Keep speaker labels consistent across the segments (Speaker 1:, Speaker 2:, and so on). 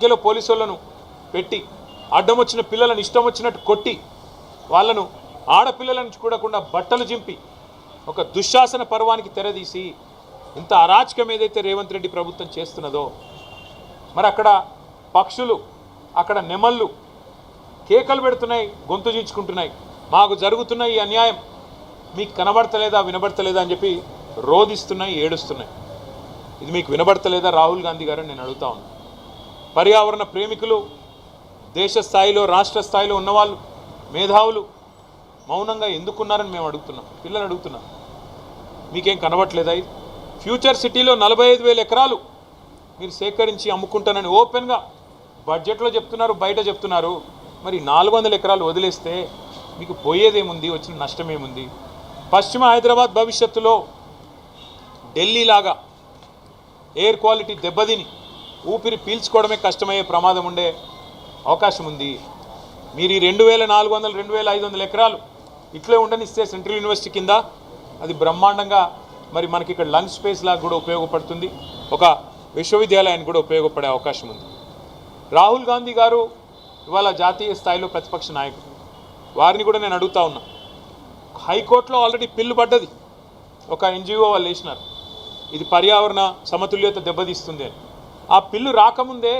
Speaker 1: మధ్యలో పోలీసులను పెట్టి అడ్డం వచ్చిన పిల్లలను ఇష్టం వచ్చినట్టు కొట్టి వాళ్ళను ఆడపిల్లలను చూడకుండా బట్టలు చింపి ఒక దుశ్శాసన పర్వానికి తెరదీసి ఇంత అరాచకం ఏదైతే రేవంత్ రెడ్డి ప్రభుత్వం చేస్తున్నదో మరి అక్కడ పక్షులు అక్కడ నెమళ్ళు కేకలు పెడుతున్నాయి గొంతు చించుకుంటున్నాయి మాకు జరుగుతున్న ఈ అన్యాయం మీకు కనబడతలేదా వినబడతలేదా అని చెప్పి రోధిస్తున్నాయి ఏడుస్తున్నాయి. ఇది మీకు వినబడతలేదా? రాహుల్ గాంధీ గారు నేను అడుగుతా ఉన్నాను పర్యావరణ ప్రేమికులు దేశ స్థాయిలో రాష్ట్ర స్థాయిలో ఉన్నవాళ్ళు మేధావులు మౌనంగా ఎందుకున్నారని మేము అడుగుతున్నాం పిల్లలు అడుగుతున్నాం మీకేం కనబట్లేదా ఫ్యూచర్ సిటీలో నలభై ఐదు వేల ఎకరాలు మీరు సేకరించి అమ్ముకుంటానని ఓపెన్గా బడ్జెట్లో చెప్తున్నారు బయట చెప్తున్నారు. మరి నాలుగు వందల ఎకరాలు వదిలేస్తే మీకు పోయేదేముంది? వచ్చిన నష్టమేముంది? పశ్చిమ హైదరాబాద్ భవిష్యత్తులో ఢిల్లీ లాగా ఎయిర్ క్వాలిటీ దెబ్బతిని ఊపిరి పీల్చుకోవడమే కష్టమయ్యే ప్రమాదం ఉండే అవకాశం ఉంది. మీరు ఈ రెండు వేల నాలుగు వందలు రెండు వేల ఐదు వందల ఎకరాలు ఇట్లే ఉండనిస్తే సెంట్రల్ యూనివర్సిటీ కింద అది బ్రహ్మాండంగా మరి మనకి ఇక్కడ లంగ్ స్పేస్ లాగా కూడా ఉపయోగపడుతుంది. ఒక విశ్వవిద్యాలయానికి కూడా ఉపయోగపడే అవకాశం ఉంది. రాహుల్ గాంధీ గారు ఇవాళ జాతీయ స్థాయిలో ప్రతిపక్ష నాయకుడు. వారిని కూడా నేను అడుగుతా ఉన్నా. హైకోర్టులో ఆల్రెడీ పిల్లు పడ్డది. ఒక ఎన్జిఓ వాళ్ళు వేసినారు. ఇది పర్యావరణ సమతుల్యత దెబ్బతీస్తుంది అని. ఆ పిల్లు రాకముందే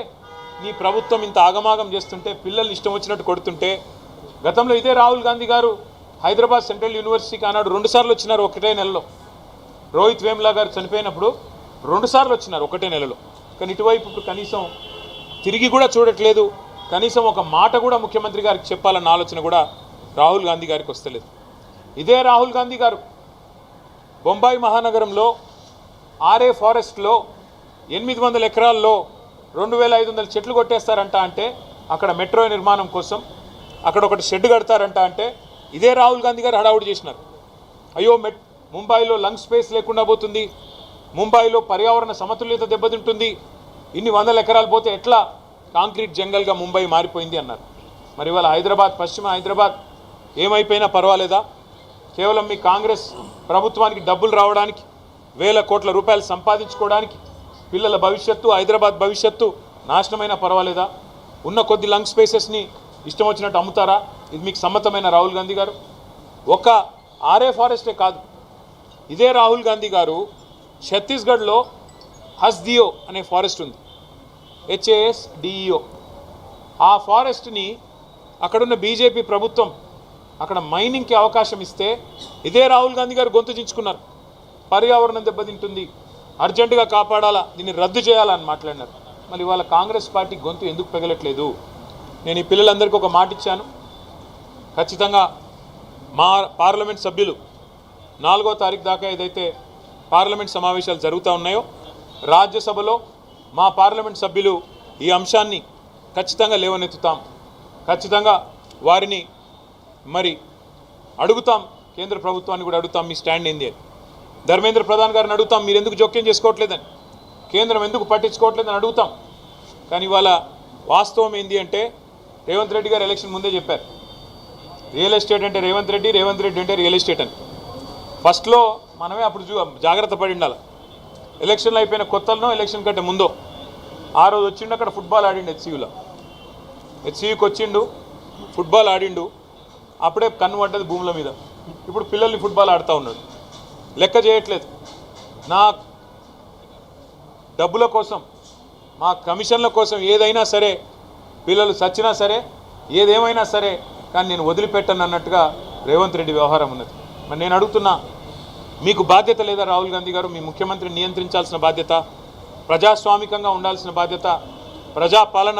Speaker 1: నీ ప్రభుత్వం ఇంత ఆగమాగం చేస్తుంటే పిల్లల్ని ఇష్టం వచ్చినట్టు కొడుతుంటే గతంలో ఇదే రాహుల్ గాంధీ గారు హైదరాబాద్ సెంట్రల్ యూనివర్సిటీకి ఆనాడు రెండుసార్లు వచ్చినారు ఒకటే నెలలో. రోహిత్ వేమ్లా గారు చనిపోయినప్పుడు రెండుసార్లు వచ్చినారు ఒకటే నెలలో. కానీ ఇటువైపు ఇప్పుడు కనీసం తిరిగి కూడా చూడట్లేదు. కనీసం ఒక మాట కూడా ముఖ్యమంత్రి గారికి చెప్పాలన్న ఆలోచన కూడా రాహుల్ గాంధీ గారికి వస్తలేదు. ఇదే రాహుల్ గాంధీ గారు బొంబాయి మహానగరంలో ఆర్ఏ ఫారెస్ట్లో ఎనిమిది వందల ఎకరాల్లో రెండు వేల ఐదు వందల చెట్లు కొట్టేస్తారంట అంటే అక్కడ మెట్రో నిర్మాణం కోసం అక్కడ ఒకటి షెడ్ కడతారంట అంటే ఇదే రాహుల్ గాంధీ గారు హడావుడి చేసినారు. అయ్యో మెట్ ముంబైలో లంగ్ స్పేస్ లేకుండా పోతుంది ముంబైలో పర్యావరణ సమతుల్యత దెబ్బతింటుంది ఇన్ని వందల ఎకరాలు పోతే ఎట్లా కాంక్రీట్ జంగల్గా ముంబై మారిపోయింది అన్నారు. మరి ఇవాళ హైదరాబాద్ పశ్చిమ హైదరాబాద్ ఏమైపోయినా పర్వాలేదా? కేవలం మీ కాంగ్రెస్ ప్రభుత్వానికి డబ్బులు రావడానికి వేల కోట్ల రూపాయలు సంపాదించుకోవడానికి పిల్లల భవిష్యత్తు హైదరాబాద్ భవిష్యత్తు నాశనమైనా పర్వాలేదా? ఉన్న కొద్ది లంగ్ స్పేసెస్ని ఇష్టం వచ్చినట్టు అమ్ముతారా? ఇది మీకు సమ్మతమైన రాహుల్ గాంధీ గారు? ఒక ఆర్ఏ ఫారెస్టే కాదు. ఇదే రాహుల్ గాంధీ గారు ఛత్తీస్గఢ్లో హస్దియో అనే ఫారెస్ట్ ఉంది. హెచ్ఏఎస్ డిఈఓ ఆ ఫారెస్ట్ని అక్కడున్న బీజేపీ ప్రభుత్వం అక్కడ మైనింగ్కి అవకాశం ఇస్తే ఇదే రాహుల్ గాంధీ గారు గొంతు చించుకున్నారు. పర్యావరణం దెబ్బతింటుంది. అర్జెంటుగా కాపాడాలా? దీన్ని రద్దు చేయాలని మాట్లాడినారు. మళ్ళీ ఇవాళ కాంగ్రెస్ పార్టీ గొంతు ఎందుకు పెగలట్లేదు? నేను ఈ పిల్లలందరికీ ఒక మాట ఇచ్చాను. ఖచ్చితంగా మా పార్లమెంట్ సభ్యులు నాలుగో తారీఖు దాకా ఏదైతే పార్లమెంట్ సమావేశాలు జరుగుతూ ఉన్నాయో రాజ్యసభలో మా పార్లమెంట్ సభ్యులు ఈ అంశాన్ని ఖచ్చితంగా లేవనెత్తుతాం. ఖచ్చితంగా వారిని మరి అడుగుతాం. కేంద్ర ప్రభుత్వాన్ని కూడా అడుగుతాం. మీ స్టాండ్ ఏంది అని. ధర్మేంద్ర ప్రధాన్ గారిని అడుగుతాం మీరు ఎందుకు జోక్యం చేసుకోవట్లేదని. కేంద్రం ఎందుకు పట్టించుకోవట్లేదని అడుగుతాం. కానీ ఇవాళ వాస్తవం ఏంటి అంటే రేవంత్ రెడ్డి గారు ఎలక్షన్ ముందే చెప్పారు. రియల్ ఎస్టేట్ అంటే రేవంత్ రెడ్డి రేవంత్ రెడ్డి అంటే రియల్ ఎస్టేట్ అని. ఫస్ట్లో మనమే అప్పుడు చూ జాగ్రత్త పడి ఉండాలి. ఎలక్షన్లు అయిపోయిన కొత్తలనో ఎలక్షన్ కంటే ముందో. ఆ రోజు వచ్చిండు అక్కడ ఫుట్బాల్ ఆడిండు హెచ్సియూలో. హెచ్సియూకి వచ్చిండు ఫుట్బాల్ ఆడిండు. అప్పుడే కన్ను పడ్డది భూముల మీద. ఇప్పుడు పిల్లల్ని ఫుట్బాల్ ఆడుతూ ఉన్నాడు. లెక్క చేయట్లేదు. నా డబ్బుల కోసం మా కమిషన్ల కోసం ఏదైనా సరే పిల్లలు చచ్చినా సరే ఏదేమైనా సరే కానీ నేను వదిలిపెట్టను అన్నట్టుగా రేవంత్ రెడ్డి వ్యవహారం ఉన్నది. మరి నేను అడుగుతున్నా మీకు బాధ్యత లేదా రాహుల్ గాంధీ గారు? మీ ముఖ్యమంత్రిని నియంత్రించాల్సిన బాధ్యత ప్రజాస్వామికంగా ఉండాల్సిన బాధ్యత ప్రజాపాలన